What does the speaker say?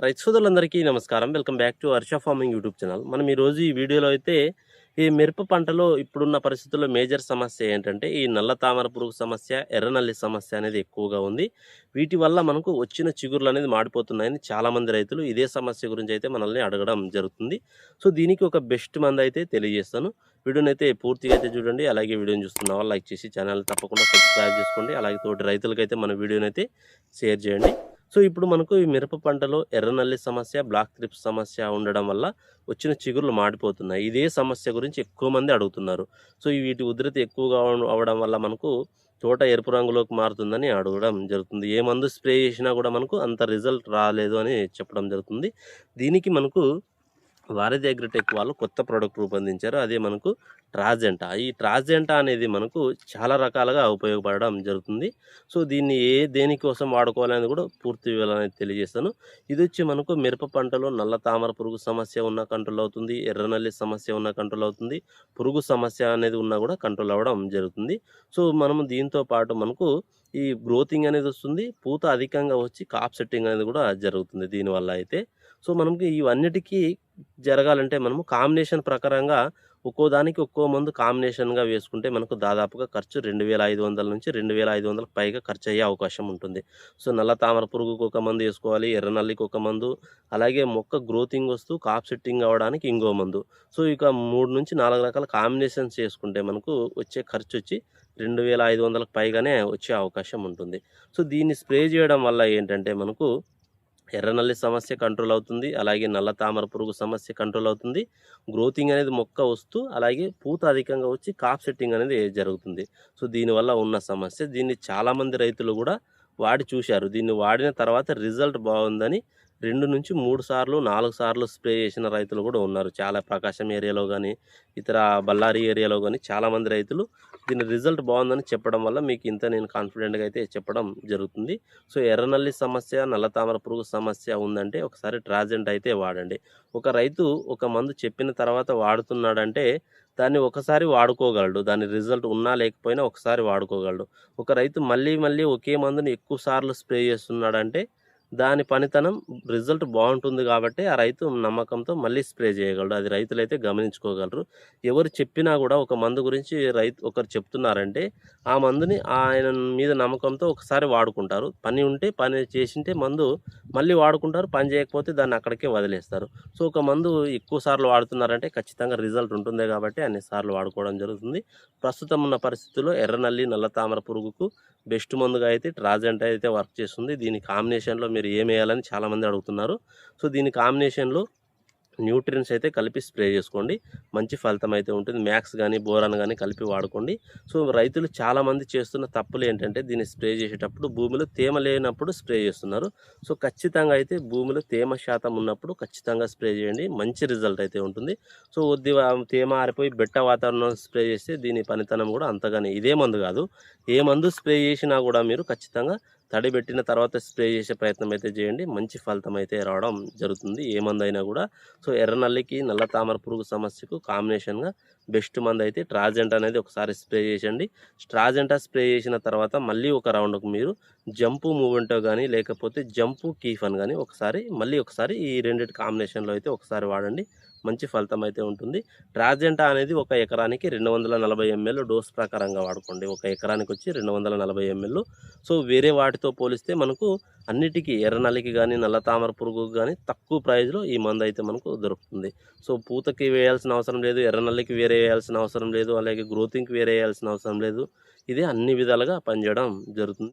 రైతు సోదరులందరికీ నమస్కారం. Welcome back to Harsha farming YouTube channel. మనం ఈరోజు ఈ వీడియోలో అయితే ఈ మిరప పంటలో ఇప్పుడున్న పరిస్థితుల్లో మేజర్ సమస్య ఏంటంటే ఈ నల్ల తామర పురుగు సమస్య ఎర్రనల్లి సమస్య అనేది ఎక్కువగా ఉంది. వీటి వల్ల మనకు వచ్చిన చిగురులు అనేది మాడిపోతున్నాయని చాలామంది రైతులు ఇదే సమస్య గురించి అయితే మనల్ని అడగడం జరుగుతుంది. సో దీనికి ఒక బెస్ట్ మంది అయితే తెలియజేస్తాను. వీడియోని అయితే పూర్తిగా అయితే చూడండి. అలాగే వీడియోని చూస్తున్న వాళ్ళు లైక్ చేసి ఛానల్ తప్పకుండా సబ్స్క్రైబ్ చేసుకోండి. అలాగే తోటి రైతులకైతే మన వీడియోని అయితే షేర్ చేయండి. సో ఇప్పుడు మనకు ఈ మిరప పంటలో ఎర్రనల్లి సమస్య బ్లాక్ క్రిప్ సమస్య ఉండడం వల్ల వచ్చిన చిగురులు మాడిపోతున్నాయి. ఇదే సమస్య గురించి ఎక్కువ మంది అడుగుతున్నారు. సో వీటి ఉధృతి ఎక్కువగా అవడం వల్ల మనకు తోట ఎరుపు రంగులోకి మారుతుందని అడగడం జరుగుతుంది. ఏ మందు స్ప్రే చేసినా కూడా మనకు అంత రిజల్ట్ రాలేదు అని చెప్పడం జరుగుతుంది. దీనికి మనకు వారధి అగ్రిటెక్ వాళ్ళు కొత్త ప్రోడక్ట్ రూపొందించారు. అదే మనకు ట్రాజెంటా. ఈ ట్రాజెంటా అనేది మనకు చాలా రకాలుగా ఉపయోగపడడం జరుగుతుంది. సో దీన్ని ఏ దేనికోసం వాడుకోవాలనేది కూడా పూర్తి వివరాలు తెలియజేస్తాను. ఇది వచ్చి మనకు మిరప పంటలో నల్ల తామర పురుగు సమస్య ఉన్న కంట్రోల్ అవుతుంది. ఎర్రనల్లి సమస్య ఉన్న కంట్రోల్ అవుతుంది. పురుగు సమస్య అనేది ఉన్నా కూడా కంట్రోల్ అవ్వడం జరుగుతుంది. సో మనము దీంతో పాటు మనకు ఈ గ్రోతింగ్ అనేది వస్తుంది. పూత అధికంగా వచ్చి కాప్ సెట్టింగ్ అనేది కూడా జరుగుతుంది దీనివల్ల అయితే. సో మనకి ఇవన్నిటికీ జరగాలంటే మనము కాంబినేషన్ ప్రకారంగా ఒక్కో దానికి ఒక్కో మందు కాంబినేషన్గా వేసుకుంటే మనకు దాదాపుగా ఖర్చు రెండు వేల ఐదు వందల నుంచి రెండు వేల ఐదు వందలకు పైగా ఖర్చు అయ్యే అవకాశం ఉంటుంది. సో నల్ల తామర పురుగుకు ఒక మందు వేసుకోవాలి ఎర్రనల్లికి ఒక మందు అలాగే మొక్క గ్రోతింగ్ వస్తూ కాప్ సెట్టింగ్ అవ్వడానికి ఇంకో మందు. సో ఇక మూడు నుంచి నాలుగు రకాల కాంబినేషన్స్ చేసుకుంటే మనకు వచ్చే ఖర్చు వచ్చి రెండు వేల ఐదు వందలకు పైగానే వచ్చే అవకాశం ఉంటుంది. సో దీన్ని స్ప్రే చేయడం వల్ల ఏంటంటే మనకు ఎర్రనల్లి సమస్య కంట్రోల్ అవుతుంది. అలాగే నల్ల తామర పురుగు సమస్య కంట్రోల్ అవుతుంది. గ్రోతింగ్ అనేది మొక్క వస్తూ అలాగే పూత అధికంగా వచ్చి కాప్ సెట్టింగ్ అనేది జరుగుతుంది. సో దీనివల్ల ఉన్న సమస్య. దీన్ని చాలామంది రైతులు కూడా వాడి చూశారు. దీన్ని వాడిన తర్వాత రిజల్ట్ బాగుందని రెండు నుంచి మూడు సార్లు నాలుగు సార్లు స్ప్రే చేసిన రైతులు కూడా ఉన్నారు. చాలా ప్రకాశం ఏరియాలో కానీ ఇతర బళ్ళారి ఏరియాలో కానీ చాలామంది రైతులు దీని రిజల్ట్ బాగుందని చెప్పడం వల్ల మీకు ఇంత నేను కాన్ఫిడెంట్గా అయితే చెప్పడం జరుగుతుంది. సో ఎర్రనల్లి సమస్య నల్ల తామర పురుగు సమస్య ఉందంటే ఒకసారి ట్రాజెంట్ అయితే వాడండి. ఒక రైతు ఒక మందు చెప్పిన తర్వాత వాడుతున్నాడంటే దాన్ని ఒకసారి వాడుకోగలడు. దాని రిజల్ట్ ఉన్నా లేకపోయినా ఒకసారి వాడుకోగలడు. ఒక రైతు మళ్ళీ మళ్ళీ ఒకే మందుని ఎక్కువ సార్లు స్ప్రే చేస్తున్నాడంటే దాని పనితనం రిజల్ట్ బాగుంటుంది కాబట్టి ఆ రైతు నమ్మకంతో మళ్ళీ స్ప్రే చేయగలడు. అది రైతులైతే గమనించుకోగలరు. ఎవరు చెప్పినా కూడా ఒక మందు గురించి రైతు ఒకరు చెప్తున్నారంటే ఆ మందుని ఆయన మీద నమ్మకంతో ఒకసారి వాడుకుంటారు. పని ఉంటే పని చేసింటే మందు మళ్ళీ వాడుకుంటారు. పని చేయకపోతే దాన్ని అక్కడికే వదిలేస్తారు. సో ఒక మందు ఎక్కువ సార్లు వాడుతున్నారంటే ఖచ్చితంగా రిజల్ట్ ఉంటుంది కాబట్టి అన్ని సార్లు వాడుకోవడం జరుగుతుంది. ప్రస్తుతం ఉన్న పరిస్థితుల్లో ఎర్రనల్లి నల్ల తామర పురుగుకు బెస్ట్ మందుగా అయితే ట్రాజెంట్ అయితే వర్క్ చేస్తుంది. దీని కాంబినేషన్లో మీరు ఏం వేయాలని చాలామంది అడుగుతున్నారు. సో దీని కాంబినేషన్లో న్యూట్రియన్స్ అయితే కలిపి స్ప్రే చేసుకోండి. మంచి ఫలితం అయితే ఉంటుంది. మ్యాక్స్ కానీ బోరాన్ కానీ కలిపి వాడుకోండి. సో రైతులు చాలామంది చేస్తున్న తప్పులు ఏంటంటే దీన్ని స్ప్రే చేసేటప్పుడు భూమిలో తేమ లేనప్పుడు స్ప్రే చేస్తున్నారు. సో ఖచ్చితంగా అయితే భూమిలో తేమ శాతం ఉన్నప్పుడు ఖచ్చితంగా స్ప్రే చేయండి. మంచి రిజల్ట్ అయితే ఉంటుంది. సో కొద్ది తేమ ఆరిపోయి బెట్ట వాతావరణం స్ప్రే చేస్తే దీని పనితనం కూడా అంతగానే ఇదే మందు కాదు. ఏ మందు స్ప్రే చేసినా కూడా మీరు ఖచ్చితంగా తడి పెట్టిన తర్వాత స్ప్రే చేసే ప్రయత్నం అయితే చేయండి. మంచి ఫలితం అయితే రావడం జరుగుతుంది. ఏ మందైనా కూడా. సో ఎర్రనల్లికి నల్ల తామర పురుగు సమస్యకు కాంబినేషన్గా బెస్ట్ మంది అయితే ట్రాజెంట్ అనేది ఒకసారి స్ప్రే చేయండి ట్రాజెంటా స్ప్రే చేసిన తర్వాత మళ్ళీ ఒక రౌండ్కు మీరు జంపు మూమెంటో కానీ లేకపోతే జంపు కీఫన్ కానీ ఒకసారి మళ్ళీ ఒకసారి ఈ రెండింటి కాంబినేషన్లో అయితే ఒకసారి వాడండి. మంచి ఫలితం అయితే ఉంటుంది. ట్రాజెంటా అనేది ఒక ఎకరానికి రెండు వందల నలభై ఎంఎల్ డోస్ ప్రకారంగా వాడుకోండి. ఒక ఎకరానికి వచ్చి రెండు వందల నలభై ఎంఎల్. సో వేరే వాటితో పోలిస్తే మనకు అన్నిటికీ ఎర్రనల్లికి కానీ నల్ల తామర పురుగుకు కానీ తక్కువ ప్రైజ్లో ఈ మందు అయితే మనకు దొరుకుతుంది. సో పూతకి వేయాల్సిన అవసరం లేదు ఎర్రనల్లికి వేరే వేయాల్సిన అవసరం లేదు అలాగే గ్రోతింగ్కి వేరే వేయాల్సిన అవసరం లేదు. ఇది అన్ని విధాలుగా పనిచేయడం జరుగుతుంది.